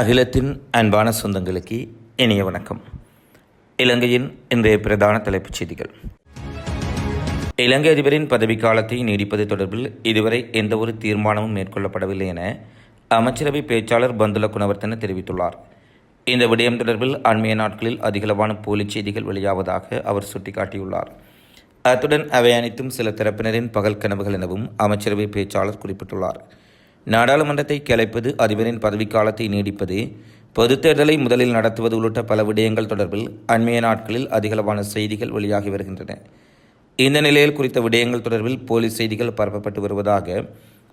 அகிலத்தின் அன்பான சொந்தங்களுக்கு இனிய வணக்கம். இலங்கையின் இன்றைய பிரதான தலைப்புச் செய்திகள். இலங்கை அதிபரின் பதவிக்காலத்தை நீடிப்பது தொடர்பில் இதுவரை எந்தவொரு தீர்மானமும் மேற்கொள்ளப்படவில்லை என அமைச்சரவை பேச்சாளர் பந்துல குணவர்த்தன தெரிவித்துள்ளார். இந்த விடயம் தொடர்பில் அண்மைய நாட்களில் அதிகளவான போலிச் செய்திகள் வெளியாவதாக அவர் சுட்டிக்காட்டியுள்ளார். அத்துடன் அவை அனைத்தும் சில தரப்பினரின் பகல் கனவுகள் எனவும் அமைச்சரவை பேச்சாளர் குறிப்பிட்டுள்ளார். நாடாளுமன்றத்தை கலைப்பது அதிபரின் பதவிக்காலத்தை நீடிப்பது பொதுத் தேர்தலை முதலில் நடத்துவது உள்ளிட்ட பல விடயங்கள் தொடர்பில் அண்மைய நாட்களில் அதிகளவான செய்திகள் வெளியாகி வருகின்றன. இந்த நிலையில் குறித்த விடயங்கள் தொடர்பில் போலீஸ் செய்திகள் பரப்பப்பட்டு வருவதாக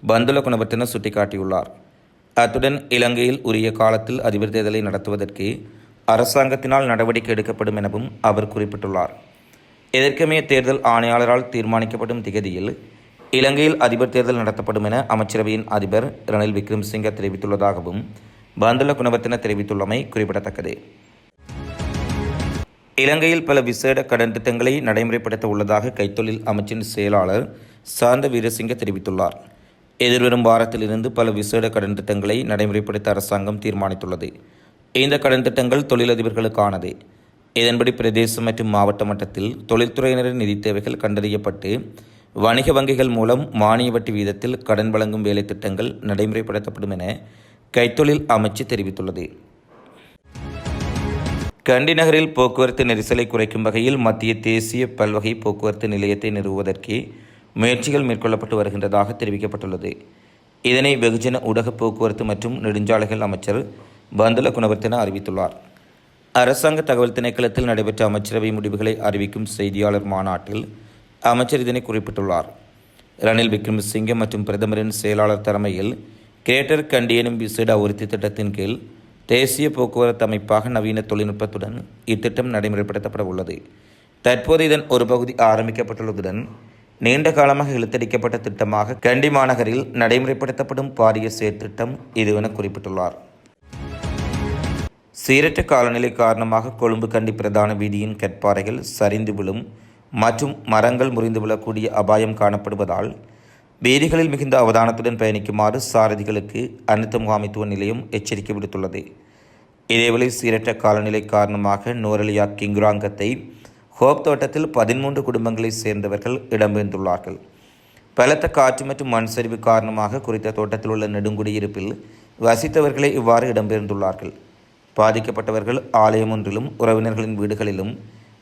பந்துல குணவர்த்தன சுட்டிக்காட்டியுள்ளார். அத்துடன் இலங்கையில் உரிய காலத்தில் அதிபர் தேர்தலை நடத்துவதற்கு அரசாங்கத்தினால் நடவடிக்கை எடுக்கப்படும் எனவும் அவர் குறிப்பிட்டுள்ளார். எதற்குமே தேர்தல் ஆணையாளரால் தீர்மானிக்கப்படும் திகதியில் இலங்கையில் அதிபர் தேர்தல் நடத்தப்படும் என அமைச்சரவையின் அதிபர் ரணில் விக்ரம்சிங்க தெரிவித்துள்ளதாகவும் பந்துல குணவர்த்தன தெரிவித்துள்ளமை குறிப்பிடத்தக்கது. இலங்கையில் பல விசேட கடன் திட்டங்களை நடைமுறைப்படுத்த உள்ளதாக கைத்தொழில் அமைச்சின் செயலாளர் சாந்த வீரசிங்க தெரிவித்துள்ளார். எதிர்வரும் வாரத்திலிருந்து பல விசேட கடன் திட்டங்களை நடைமுறைப்படுத்த அரசாங்கம் தீர்மானித்துள்ளது. இந்த கடன் திட்டங்கள் தொழிலதிபர்களுக்கானது. இதன்படி பிரதேசம் மற்றும் மாவட்ட மட்டத்தில் தொழில்துறையினரின் நிதி தேவைகள் கண்டறியப்பட்டு வணிக வங்கிகள் மூலம் மானிய வட்டி வீதத்தில் கடன் வழங்கும் வேலை திட்டங்கள் நடைமுறைப்படுத்தப்படும் என கைத்தொழில் அமைச்சு தெரிவித்துள்ளது. கண்டி நகரில் போக்குவரத்து நெரிசலை குறைக்கும் வகையில் மத்திய தேசிய பல்வகை போக்குவரத்து நிலையத்தை நிறுவுவதற்கு முயற்சிகள் மேற்கொள்ளப்பட்டு வருகின்றதாக தெரிவிக்கப்பட்டுள்ளது. இதனை வெகுஜன ஊடக போக்குவரத்து மற்றும் நெடுஞ்சாலைகள் அமைச்சர் பந்துல குணவர்த்தன அறிவித்துள்ளார். அரசாங்க தகவல் திணைக்களத்தில் நடைபெற்ற அமைச்சரவை முடிவுகளை அறிவிக்கும் செய்தியாளர் மாநாட்டில் அமைச்சர் இதனை குறிப்பிட்டுள்ளார். ரணில் விக்ரமசிங்கே மற்றும் பிரதமரின் செயலாளர் தலைமையில் கிரேட்டர் கண்டி எனும் விசேட உறுதி திட்டத்தின் கீழ் தேசிய போக்குவரத்து அமைப்பாக நவீன தொழில்நுட்பத்துடன் இத்திட்டம் நடைமுறைப்படுத்தப்பட உள்ளது. தற்போது இதன் ஒரு பகுதி ஆரம்பிக்கப்பட்டுள்ளதுடன் நீண்ட காலமாக இழுத்தடிக்கப்பட்ட திட்டமாக கண்டி மாநகரில் நடைமுறைப்படுத்தப்படும் பாரிய செயற்திட்டம் இதுவென குறிப்பிட்டுள்ளார். சீரற்ற காலநிலை காரணமாக கொழும்பு கண்டி பிரதான வீதியின் கற்பாறைகள் சரிந்து விழும் மற்றும் மரங்கள் முறிந்து விழக்கூடிய அபாயம் காணப்படுவதால் வீதிகளில் மிகுந்த அவதானத்துடன் பயணிக்குமாறு சாரதிகளுக்கு அனைத்து முகாமைத்துவ நிலையம் எச்சரிக்கை விடுத்துள்ளது. இதேவேளை சீரற்ற காலநிலை காரணமாக நோரலியா கிங்குராங்கத்தை ஹோப் தோட்டத்தில் பதிமூன்று குடும்பங்களைச் சேர்ந்தவர்கள் இடம்பெயர்ந்துள்ளார்கள். பலத்த காற்று மற்றும் மண் சரிவு காரணமாக குறித்த தோட்டத்தில் உள்ள நெடுங்குடியிருப்பில் வசித்தவர்களே இவ்வாறு இடம்பெயர்ந்துள்ளார்கள். பாதிக்கப்பட்டவர்கள் ஆலயம் ஒன்றிலும் உறவினர்களின் வீடுகளிலும்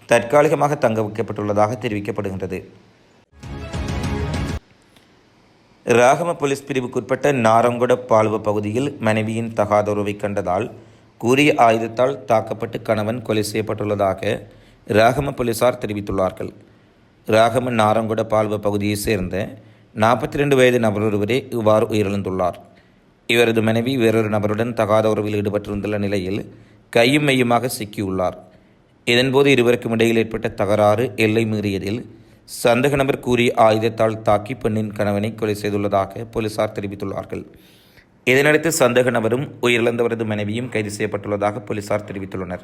தற்காலிகமாக தங்க வைக்கப்பட்டுள்ளதாக தெரிவிக்கப்படுகின்றது. ராகம போலீஸ் பிரிவுக்குட்பட்ட நாரங்குட பால்வ பகுதியில் மனைவியின் தகாதொருவை கண்டதால் கூறிய ஆயுதத்தால் தாக்கப்பட்டு கணவன் கொலை செய்யப்பட்டுள்ளதாக ராகம போலீசார் தெரிவித்துள்ளார்கள். ராகம நாரங்குட பால்வ பகுதியைச் சேர்ந்த நாற்பத்தி ரெண்டு வயது நபர் ஒருவரே இவ்வாறு உயிரிழந்துள்ளார். இவரது மனைவி வேறொரு நபருடன் தகாத உறவில் ஈடுபட்டிருந்துள்ள நிலையில் கையும் மையுமாக சிக்கியுள்ளார். இதன்போது இருவருக்கும் இடையில் ஏற்பட்ட தகராறு எல்லை மீறியதில் சந்தக நபர் கூறிய ஆயுதத்தால் தாக்கி பெண்ணின் கணவனை கொலை செய்துள்ளதாக போலீசார் தெரிவித்துள்ளார்கள். இதனடுத்து சந்தேக நபரும் உயிரிழந்தவரது மனைவியும் கைது செய்யப்பட்டுள்ளதாக போலீசார் தெரிவித்துள்ளனர்.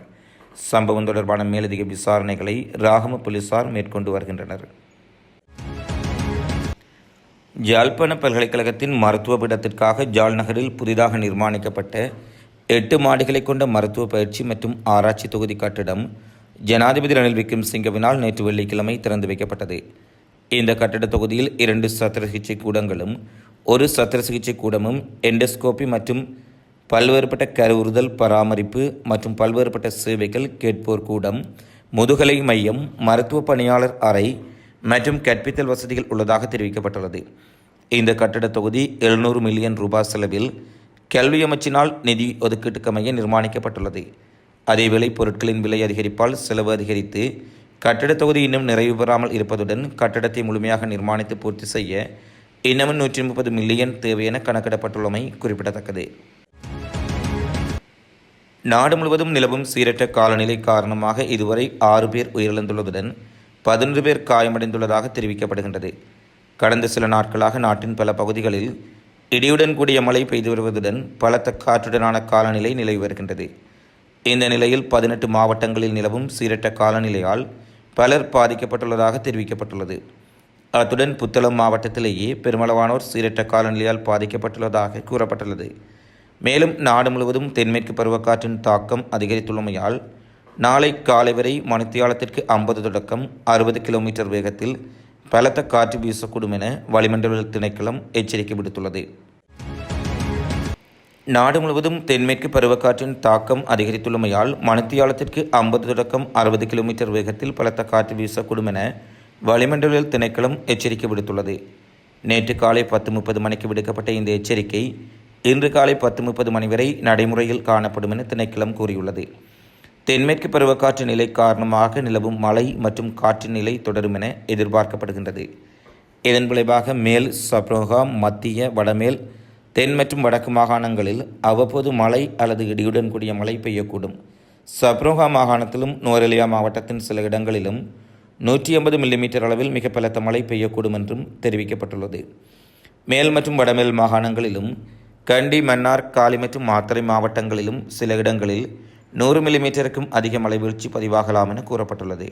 சம்பவம் தொடர்பான மேலதிக விசாரணைகளை ராகம போலீசார் மேற்கொண்டு வருகின்றனர். யாழ்ப்பாண பல்கலைக்கழகத்தின் மருத்துவ பீடத்திற்காக ஜால் நகரில் புதிதாக நிர்மாணிக்கப்பட்ட எட்டு மாடிகளை கொண்ட மருத்துவ பயிற்சி மற்றும் ஆராய்ச்சி தொகுதி கட்டிடம் ஜனாதிபதி ரணில் விக்ரம்சிங்கவினால் நேற்று வெள்ளிக்கிழமை திறந்து வைக்கப்பட்டது. இந்த கட்டிட தொகுதியில் இரண்டு சத்திர சிகிச்சை கூடங்களும் ஒரு சத்திர சிகிச்சை கூடமும் எண்டோஸ்கோபி மற்றும் பல்வேறுபட்ட கருவுறுதல் பராமரிப்பு மற்றும் பல்வேறுபட்ட சேவைகள் கேட்போர் கூடம் முதுகலை மையம் மருத்துவ பணியாளர் அறை மற்றும் கற்பித்தல் வசதிகள் உள்ளதாக தெரிவிக்கப்பட்டுள்ளது. இந்த கட்டட தொகுதி எழுநூறு மில்லியன் ரூபாய் செலவில் கல்வி அமைச்சினால் நிதி ஒதுக்கீட்டுக்கமைய நிர்மாணிக்கப்பட்டுள்ளது. அதேவேளை பொருட்களின் விலை அதிகரிப்பால் செலவு அதிகரித்து கட்டிடத் தொகுதி இன்னும் நிறைவு பெறாமல் இருப்பதுடன் கட்டடத்தை முழுமையாக நிர்மாணித்து பூர்த்தி செய்ய இன்னமும் நூற்றி முப்பது மில்லியன் தேவை என கணக்கிடப்பட்டுள்ளமை குறிப்பிடத்தக்கது. நாடு முழுவதும் நிலவும் சீரற்ற காலநிலை காரணமாக இதுவரை ஆறு பேர் உயிரிழந்துள்ளதுடன் பதினொன்று பேர் காயமடைந்துள்ளதாக தெரிவிக்கப்படுகின்றது. கடந்த சில நாட்களாக நாட்டின் பல பகுதிகளில் இடியுடன் கூடிய மழை பெய்து வருவதுடன் பலத்த காற்றுடனான காலநிலை நிலவி வருகின்றது. இந்த நிலையில் பதினெட்டு மாவட்டங்களில் நிலவும் சீரற்ற காலநிலையால் பலர் பாதிக்கப்பட்டுள்ளதாக தெரிவிக்கப்பட்டுள்ளது. அத்துடன் புத்தளம் மாவட்டத்திலேயே பெருமளவானோர் சீரற்ற காலநிலையால் பாதிக்கப்பட்டுள்ளதாக கூறப்பட்டுள்ளது. மேலும் நாடு முழுவதும் தென்மேற்கு பருவக்காற்றின் தாக்கம் அதிகரித்துள்ளமையால் நாளை காலை வரை மணித்தியாலத்திற்கு ஐம்பது தொடக்கம் அறுபது கிலோமீட்டர் வேகத்தில் பலத்த காற்று வீசக்கூடும் என வளிமண்டல திணைக்களம் எச்சரிக்கை விடுத்துள்ளது. நாடு முழுவதும் தென்மேற்கு பருவக்காற்றின் தாக்கம் அதிகரித்துள்ளமையால் மணித்தியாலத்திற்கு ஐம்பது தொடக்கம் அறுபது கிலோமீட்டர் வேகத்தில் பலத்த காற்று வீசக்கூடும் என வளிமண்டல திணைக்களம் எச்சரிக்கை விடுத்துள்ளது. நேற்று காலை பத்து முப்பது மணிக்கு விடுக்கப்பட்ட இந்த எச்சரிக்கை இன்று காலை பத்து முப்பது மணி வரை நடைமுறையில் காணப்படும் என திணைக்களம் கூறியுள்ளது. தென்மேற்கு பருவக்காற்று நிலை காரணமாக நிலவும் மழை மற்றும் காற்று நிலை தொடரும் என எதிர்பார்க்கப்படுகின்றது. இதன் விளைவாக மேல் சப்ரோகா மத்திய வடமேல் தென் மற்றும் வடக்கு மாகாணங்களில் அவ்வப்போது மழை அல்லது இடியுடன் கூடிய மழை பெய்யக்கூடும். சப்ரோகா மாகாணத்திலும் நோரெலியா மாவட்டத்தின் சில இடங்களிலும் நூற்றி ஐம்பது மில்லிமீட்டர் அளவில் மிக பலத்த மழை பெய்யக்கூடும் என்றும் தெரிவிக்கப்பட்டுள்ளது. மேல் மற்றும் வடமேல் மாகாணங்களிலும் கண்டி மன்னார் காலி மற்றும் மாத்தறை மாவட்டங்களிலும் சில இடங்களில் நூறு மில்லிமீட்டருக்கும் அதிக மழை வீழ்ச்சி பதிவாகலாம் என கூறப்பட்டுள்ளது.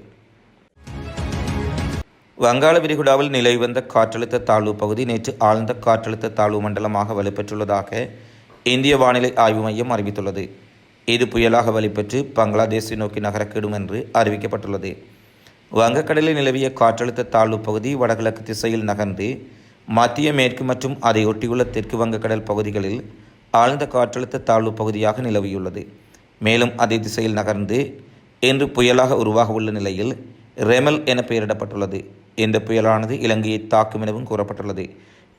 வங்காள விரிகுடாவில் நிலவி வந்த காற்றழுத்த தாழ்வு பகுதி நேற்று ஆழ்ந்த காற்றழுத்த தாழ்வு மண்டலமாக வலுப்பெற்றுள்ளதாக இந்திய வானிலை ஆய்வு மையம் அறிவித்துள்ளது. இது புயலாக வலுப்பெற்று பங்களாதேஷை நோக்கி நகரக்கூடும் என்று அறிவிக்கப்பட்டுள்ளது. வங்கக்கடலில் நிலவிய காற்றழுத்த தாழ்வு பகுதி வடகிழக்கு திசையில் நகர்ந்து மத்திய மேற்கு மற்றும் அதை ஒட்டியுள்ள தெற்கு வங்கக்கடல் பகுதிகளில் ஆழ்ந்த காற்றழுத்த தாழ்வு பகுதியாக நிலவியுள்ளது. மேலும் அதே திசையில் நகர்ந்து இன்று புயலாக உருவாக உள்ள நிலையில் ரெமல் என பெயரிடப்பட்டுள்ளது. இந்த புயலானது இலங்கையை தாக்கும் எனவும் கூறப்பட்டுள்ளது.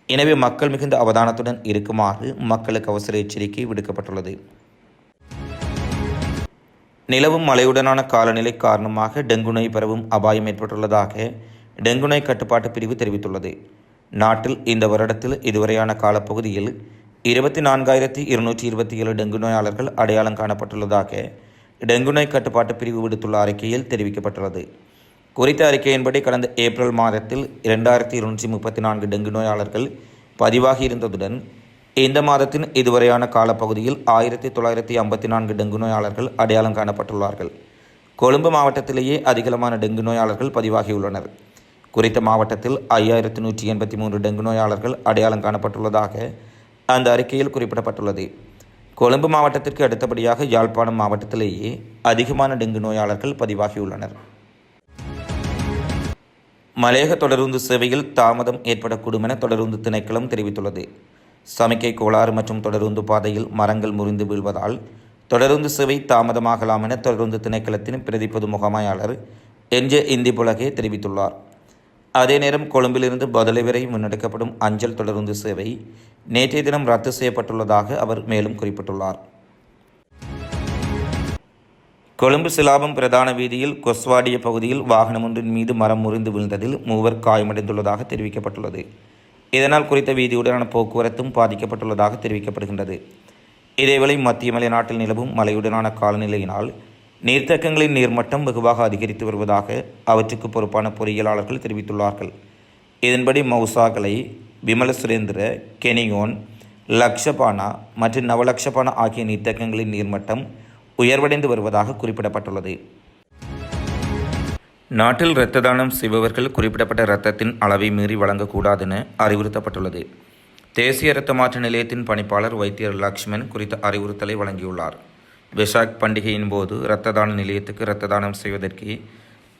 எனவே மக்கள் மிகுந்த அவதானத்துடன் இருக்குமாறு மக்களுக்கு அவசர எச்சரிக்கை விடுக்கப்பட்டுள்ளது. நிலவும் மழையுடனான காலநிலை காரணமாக டெங்கு நோய் பரவும் அபாயம் ஏற்பட்டுள்ளதாக டெங்கு நோய் கட்டுப்பாட்டு பிரிவு தெரிவித்துள்ளது. நாட்டில் இந்த வருடத்தில் இதுவரையான காலப்பகுதியில் இருபத்தி நான்காயிரத்தி இருநூற்றி இருபத்தி ஏழு டெங்கு நோயாளர்கள் அடையாளம் காணப்பட்டுள்ளதாக டெங்கு நோய் கட்டுப்பாட்டு பிரிவு விடுத்துள்ள அறிக்கையில் தெரிவிக்கப்பட்டுள்ளது. குறித்த அறிக்கையின்படி கடந்த ஏப்ரல் மாதத்தில் இரண்டாயிரத்தி இருநூற்றி முப்பத்தி நான்கு டெங்கு நோயாளர்கள் பதிவாகி இருந்ததுடன் இந்த மாதத்தின் இதுவரையான காலப்பகுதியில் ஆயிரத்தி தொள்ளாயிரத்தி ஐம்பத்தி நான்கு டெங்கு நோயாளர்கள் அடையாளம் காணப்பட்டுள்ளார்கள். கொழும்பு மாவட்டத்திலேயே அதிகமான டெங்கு நோயாளர்கள் பதிவாகியுள்ளனர். குறித்த மாவட்டத்தில் ஐயாயிரத்தி நூற்றி எண்பத்தி மூன்று டெங்கு நோயாளர்கள் அடையாளம் காணப்பட்டுள்ளதாக அந்த அறிக்கையில் குறிப்பிடப்பட்டுள்ளது. கொழும்பு மாவட்டத்திற்கு அடுத்தபடியாக யாழ்ப்பாணம் மாவட்டத்திலேயே அதிகமான டெங்கு நோயாளர்கள் பதிவாகியுள்ளனர். மலையக தொடருந்து சேவையில் தாமதம் ஏற்படக்கூடும் என தொடருந்து திணைக்களம் தெரிவித்துள்ளது. சமிக்கை கோளாறு மற்றும் தொடருந்து பாதையில் மரங்கள் முறிந்து வீழ்வதால் தொடருந்து சேவை தாமதமாகலாம் என தொடருந்து திணைக்களத்தின் பிரதிப்பது முகாமையாளர் என்ஜே இந்தி புலகே தெரிவித்துள்ளார். அதே நேரம் கொழும்பிலிருந்து பதலை வரை முன்னெடுக்கப்படும் அஞ்சல் தொடருந்து சேவை நேற்றைய தினம் ரத்து செய்யப்பட்டுள்ளதாக அவர் மேலும் குறிப்பிட்டுள்ளார். கொழும்பு சிலாபம் பிரதான வீதியில் கொஸ்வாடிய பகுதியில் வாகனம் ஒன்றின் மீது மரம் முறிந்து விழுந்ததில் மூவர் காயமடைந்துள்ளதாக தெரிவிக்கப்பட்டுள்ளது. இதனால் குறித்த வீதியுடனான போக்குவரத்தும் பாதிக்கப்பட்டுள்ளதாக தெரிவிக்கப்படுகின்றது. இதேவேளை மத்திய மலை நாட்டில் நிலவும் மலையுடனான காலநிலையினால் நீர்த்தேக்கங்களின் நீர்மட்டம் வெகுவாக அதிகரித்து வருவதாக அவற்றுக்கு பொறுப்பான பொறியியலாளர்கள் தெரிவித்துள்ளார்கள். இதன்படி மவுசாக்களை விமலசுரேந்திர கெனியோன் லக்ஷபானா மற்றும் நவலக்ஷபானா ஆகிய நீர்த்தேக்கங்களின் நீர்மட்டம் உயர்வடைந்து வருவதாக குறிப்பிடப்பட்டுள்ளது. நாட்டில் இரத்த தானம் செய்பவர்கள் குறிப்பிடப்பட்ட இரத்தத்தின் அளவை மீறி வழங்கக்கூடாது என அறிவுறுத்தப்பட்டுள்ளது. தேசிய இரத்த மாற்ற நிலையத்தின் பணிப்பாளர் வைத்தியர் லக்ஷ்மன் குறித்த அறிவுறுத்தலை வழங்கியுள்ளார். வெசாக் பண்டிகையின் போது இரத்த தான நிலையத்துக்கு இரத்த தானம் செய்வதற்கு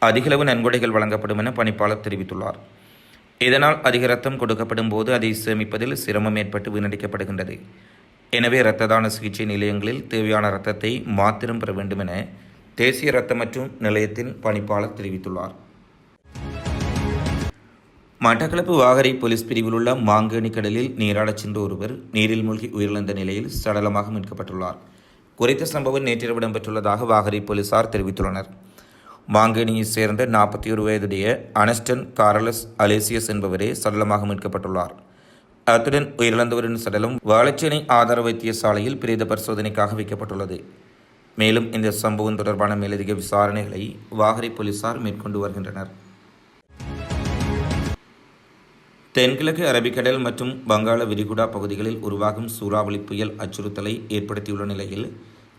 அதிகளவு நன்கொடைகள் வழங்கப்படும் என பணிப்பாளர் தெரிவித்துள்ளார். இதனால் அதிக ரத்தம் கொடுக்கப்படும் போது அதை சேமிப்பதில் சிரமம் ஏற்பட்டு வீணடிக்கப்படுகின்றது. எனவே இரத்த தான சிகிச்சை நிலையங்களில் தேவையான இரத்தத்தை மாத்திரம் பெற வேண்டும் என தேசிய இரத்த மற்றும் நிலையத்தின் பணிப்பாளர் தெரிவித்துள்ளார். மட்டக்களப்பு வாகரை போலீஸ் பிரிவில் உள்ள மாங்கேணி கடலில் நீராடச் சென்ற ஒருவர் நீரில் மூழ்கி உயிரிழந்த நிலையில் சடலமாக மீட்கப்பட்டுள்ளார். குறித்த சம்பவம் நேற்றிரவு இடம்பெற்றுள்ளதாக வாகரை போலீசார் தெரிவித்துள்ளனர். மாங்கேணியைச் சேர்ந்த நாற்பத்தி ஒரு வயதுடைய அனஸ்டன் காரலஸ் அலேசியஸ் என்பவரே சடலமாக மீட்கப்பட்டுள்ளார். அத்துடன் உயிரிழந்தவரின் சடலம் வாழைச்சேனை ஆதார வைத்தியசாலையில் பிரேத பரிசோதனைக்காக வைக்கப்பட்டுள்ளது. மேலும் இந்த சம்பவம் தொடர்பான மேலதிக விசாரணைகளை வாகரை போலீசார் மேற்கொண்டு வருகின்றனர். தென்கிழக்கு அரபிக்கடல் மற்றும் வங்காள விரிகுடா பகுதிகளில் உருவாகும் சூறாவளி புயல் அச்சுறுத்தலை ஏற்படுத்தியுள்ள நிலையில்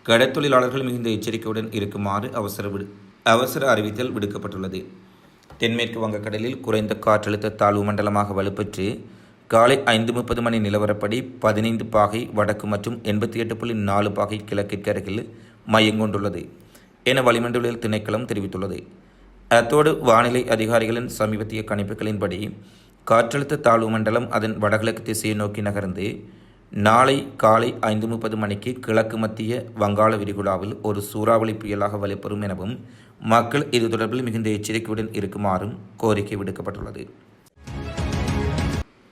கடற்தொழிலாளர்கள் மிகுந்த எச்சரிக்கையுடன் இருக்குமாறு அவசர விடு அவசர அறிவித்தல் விடுக்கப்பட்டுள்ளது. தென்மேற்கு வங்கக்கடலில் குறைந்த காற்றழுத்த தாழ்வு மண்டலமாக வலுப்பெற்று காலை ஐந்து முப்பது மணி நிலவரப்படி பதினைந்து பாகை வடக்கு மற்றும் எண்பத்தி எட்டு புள்ளி நாலு பாகை கிழக்கிற்கு அருகில் மையம் கொண்டுள்ளது என வளிமண்டலியல் திணைக்களம் தெரிவித்துள்ளது. அத்தோடு வானிலை அதிகாரிகளின் சமீபத்திய கணிப்புகளின்படி காற்றழுத்த தாழ்வு மண்டலம் அதன் வடகிழக்கு திசையை நோக்கி நகர்ந்து நாளை காலை ஐந்து முப்பது மணிக்கு கிழக்கு மத்திய வங்காள விரிகுடாவில் ஒரு சூறாவளி புயலாக வலுப்பெறும் எனவும் மக்கள் இது தொடர்பில் மிகுந்த எச்சரிக்கையுடன் இருக்குமாறும் கோரிக்கை விடுக்கப்பட்டுள்ளது.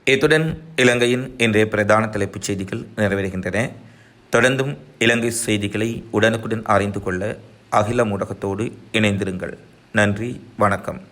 இத்துடன் இலங்கையின் இன்றைய பிரதான தலைப்புச் செய்திகள் நிறைவேறுகின்றன தொடர்ந்தும் இலங்கை செய்திகளை உடனுக்குடன் அறிந்து கொள்ள அகில ஊடகத்தோடு இணைந்திருங்கள். நன்றி வணக்கம்.